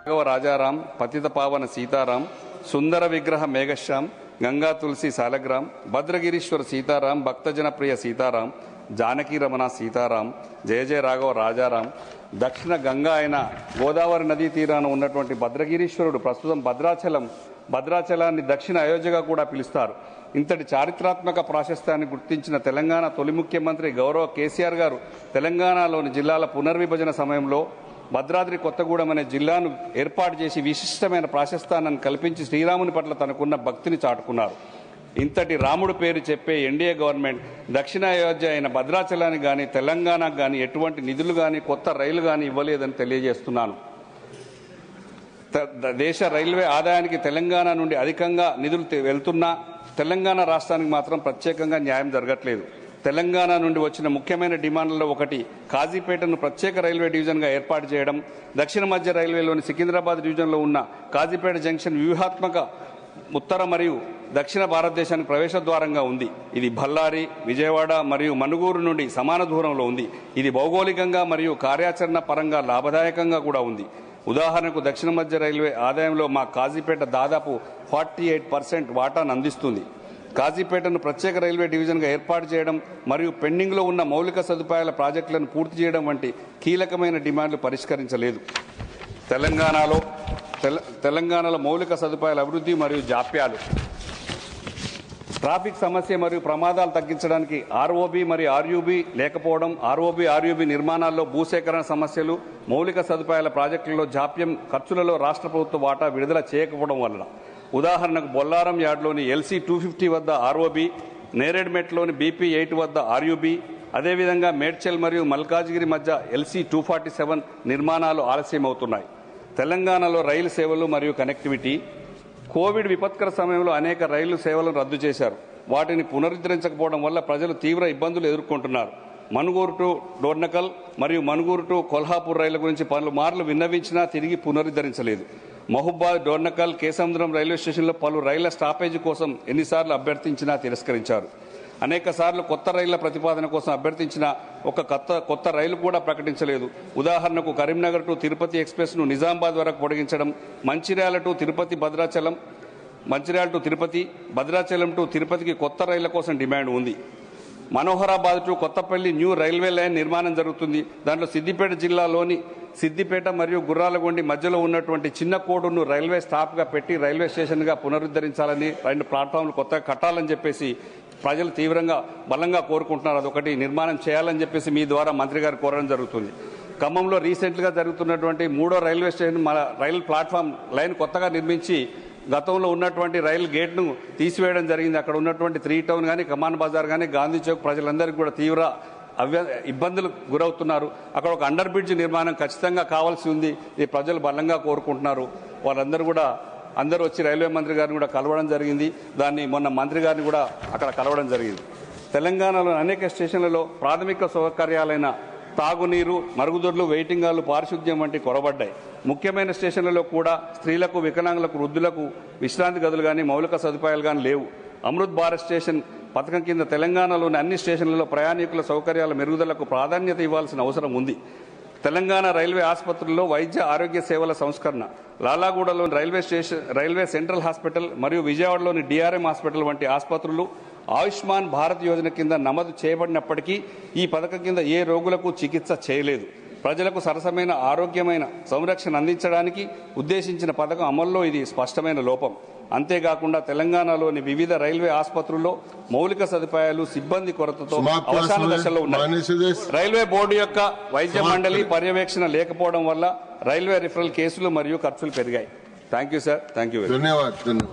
రాఘవ రాజారాం పతిత పావన సీతారాం సుందర విగ్రహ మేఘశ్యాం గంగా తులసి సాలగ్రామ్ భద్రగిరీశ్వర సీతారాం భక్తజన ప్రియ సీతారాం జానకి రమణ సీతారాం జయ జయ రాఘవ రాజారాం దక్షిణ గంగా అయిన గోదావరి నదీ తీరాన ఉన్నటువంటి భద్రగిరీశ్వరుడు ప్రస్తుతం భద్రాచలం భద్రాచలాన్ని దక్షిణ అయోధ్యగా కూడా పిలుస్తారు. ఇంతటి చారిత్రాత్మక ప్రాశస్త్యాన్ని గుర్తించిన తెలంగాణ తొలి ముఖ్యమంత్రి గౌరవ కేసీఆర్ గారు తెలంగాణలోని జిల్లాల పునర్విభజన సమయంలో భద్రాద్రి కొత్తగూడెం అనే జిల్లాను ఏర్పాటు చేసి విశిష్టమైన ప్రాశస్తానాన్ని కల్పించి శ్రీరాముని పట్ల తనకున్న భక్తిని చాటుకున్నారు. ఇంతటి రాముడు పేరు చెప్పే ఎన్డీఏ గవర్నమెంట్ దక్షిణ అయోధ్య అయిన భద్రాచలానికి కానీ తెలంగాణకు కానీ ఎటువంటి నిధులు కానీ కొత్త రైలు కానీ ఇవ్వలేదని తెలియజేస్తున్నాను. దేశ రైల్వే ఆదాయానికి తెలంగాణ నుండి అధికంగా నిధులు వెళ్తున్నా తెలంగాణ రాష్ట్రానికి మాత్రం ప్రత్యేకంగా న్యాయం జరగట్లేదు. తెలంగాణ నుండి వచ్చిన ముఖ్యమైన డిమాండ్లలో ఒకటి కాజీపేటను ప్రత్యేక రైల్వే డివిజన్గా ఏర్పాటు చేయడం దక్షిణ మధ్య రైల్వేలోని సికింద్రాబాద్ డివిజన్లో ఉన్న కాజీపేట జంక్షన్ వ్యూహాత్మక ఉత్తర మరియు దక్షిణ భారతదేశానికి ప్రవేశ ద్వారంగా ఉంది. ఇది బళ్ళారి విజయవాడ మరియు మనుగూరు నుండి సమాన దూరంలో ఉంది. ఇది భౌగోళికంగా మరియు కార్యాచరణ పరంగా లాభదాయకంగా కూడా ఉంది. ఉదాహరణకు దక్షిణ మధ్య రైల్వే ఆదాయంలో మా కాజీపేట దాదాపు ఫార్టీ ఎయిట్ పర్సెంట్ వాటాను అందిస్తుంది. కాజీపేటను ప్రత్యేక రైల్వే డివిజన్గా ఏర్పాటు చేయడం మరియు పెండింగ్లో ఉన్న మౌలిక సదుపాయాల ప్రాజెక్టులను పూర్తి చేయడం వంటి కీలకమైన డిమాండ్లు పరిష్కరించలేదు. తెలంగాణలో తెల తెలంగాణలో మౌలిక సదుపాయాల అభివృద్ధి మరియు జాప్యాలు ట్రాఫిక్ సమస్య మరియు ప్రమాదాలు తగ్గించడానికి ఆర్ఓబి మరియు ఆర్యూబి లేకపోవడం ఆర్ఓబి ఆర్యూబి నిర్మాణాల్లో భూసేకరణ సమస్యలు మౌలిక సదుపాయాల ప్రాజెక్టులలో జాప్యం ఖర్చులలో రాష్ట్ర ప్రభుత్వ వాటా విడుదల చేయకపోవడం వలన. ఉదాహరణకు బొల్లారం యార్డ్లోని ఎల్సీ టూ ఫిఫ్టీ వద్ద ఆర్ఓబి నేరేడ్మెట్లోని బీపీ ఎయిట్ వద్ద ఆర్యూబీ అదేవిధంగా మేడ్చల్ మరియు మల్కాజ్గిరి మధ్య ఎల్సీ టూ ఫార్టీ సెవెన్ నిర్మాణాలు ఆలస్యమవుతున్నాయి. తెలంగాణలో రైలు సేవలు మరియు కనెక్టివిటీ కోవిడ్ విపత్కర సమయంలో అనేక రైలు సేవలను రద్దు చేశారు. వాటిని పునరుద్ధరించకపోవడం వల్ల ప్రజలు తీవ్ర ఇబ్బందులు ఎదుర్కొంటున్నారు. మనుగూరు టు డోర్నకల్ మరియు మనుగూరు టు కొల్హాపూర్ రైళ్ళ గురించి పలు మార్లు విన్నవించినా తిరిగి పునరుద్ధరించలేదు. మహబూబాద్ డోర్నకల్ కేసముద్రం రైల్వే స్టేషన్లో పలు రైళ్ళ స్టాపేజీ కోసం ఎన్నిసార్లు అభ్యర్థించినా తిరస్కరించారు. అనేక సార్లు కొత్త రైళ్ళ ప్రతిపాదన కోసం అభ్యర్థించిన ఒక కొత్త కొత్త రైలు కూడా ప్రకటించలేదు. ఉదాహరణకు కరీంనగర్ టు తిరుపతి ఎక్స్ప్రెస్ను నిజామాబాద్ వరకు పొడిగించడం Mancherial to Tirupati Bhadrachalam Mancherial to Tirupati Bhadrachalam to తిరుపతికి కొత్త రైళ్ళ కోసం డిమాండ్ ఉంది. Manoharabad to Kothapalli new railway line నిర్మాణం జరుగుతుంది. దాంట్లో సిద్దిపేట జిల్లాలోని సిద్దిపేట మరియు గుర్రాలగొండి మధ్యలో ఉన్నటువంటి చిన్న కోడును రైల్వే స్టాప్గా పెట్టి రైల్వే స్టేషన్గా పునరుద్ధరించాలని రెండు ప్లాట్ఫామ్లు కొత్తగా కట్టాలని చెప్పేసి ప్రజలు తీవ్రంగా బలంగా కోరుకుంటున్నారు. అదొకటి నిర్మాణం చేయాలని చెప్పేసి మీ ద్వారా మంత్రి గారు కోరడం జరుగుతుంది. ఖమ్మంలో రీసెంట్గా జరుగుతున్నటువంటి మూడో రైల్వే స్టేషన్ మన రైలు ప్లాట్ఫామ్ లైన్ కొత్తగా నిర్మించి గతంలో ఉన్నటువంటి రైలు గేట్ను తీసివేయడం జరిగింది. అక్కడ ఉన్నటువంటి త్రీ టౌన్ కానీ కమాన్ బజార్ కానీ గాంధీ చౌక్ ప్రజలందరికీ కూడా తీవ్ర అవ్య ఇబ్బందులు గురవుతున్నారు. అక్కడ ఒక అండర్ బ్రిడ్జ్ నిర్మాణం ఖచ్చితంగా కావాల్సి ఉంది. ఇది ప్రజలు బలంగా కోరుకుంటున్నారు. వాళ్ళందరూ కూడా అందరూ వచ్చి రైల్వే మంత్రి గారిని కూడా కలవడం జరిగింది. దాన్ని మొన్న మంత్రి గారిని కూడా అక్కడ కలవడం జరిగింది. తెలంగాణలో అనేక స్టేషన్లలో ప్రాథమిక సౌకర్యాలైన తాగునీరు మరుగుదొడ్లు వెయిటింగ్ హాల్లు పారిశుద్ధ్యం వంటి కొరబడ్డాయి. ముఖ్యమైన స్టేషన్లలో కూడా స్త్రీలకు వికలాంగులకు వృద్ధులకు విశ్రాంతి గదులు కానీ మౌలిక సదుపాయాలు కానీ లేవు. అమృత్ భారత్ స్టేషన్ పథకం కింద తెలంగాణలోని అన్ని స్టేషన్లలో ప్రయాణికుల సౌకర్యాల మెరుగుదలకు ప్రాధాన్యత ఇవ్వాల్సిన అవసరం ఉంది. తెలంగాణ రైల్వే ఆసుపత్రుల్లో వైద్య ఆరోగ్య సేవల సంస్కరణ. లాలాగూడలోని railway station railway central hospital మరియు విజయవాడలోని డిఆర్ఎం హాస్పిటల్ వంటి ఆసుపత్రులు ఆయుష్మాన్ భారత్ యోజన కింద నమోదు చేయబడినప్పటికీ ఈ పథకం కింద ఏ రోగులకు చికిత్స చేయలేదు. ప్రజలకు సరసమైన ఆరోగ్యమైన సంరక్షణ అందించడానికి ఉద్దేశించిన పథకం అమల్లో ఇది స్పష్టమైన లోపం. అంతేకాకుండా తెలంగాణలోని వివిధ రైల్వే ఆసుపత్రుల్లో మౌలిక సదుపాయాలు సిబ్బంది కొరతతో అవసాన దశలో ఉన్నాయి. రైల్వే బోర్డు యొక్క వైద్య మండలి పర్యవేక్షణ లేకపోవడం వల్ల రైల్వే రిఫరల్ కేసులు మరియు ఖర్చులు పెరిగాయి. Thank you sir thank you ధన్యవాదాలు.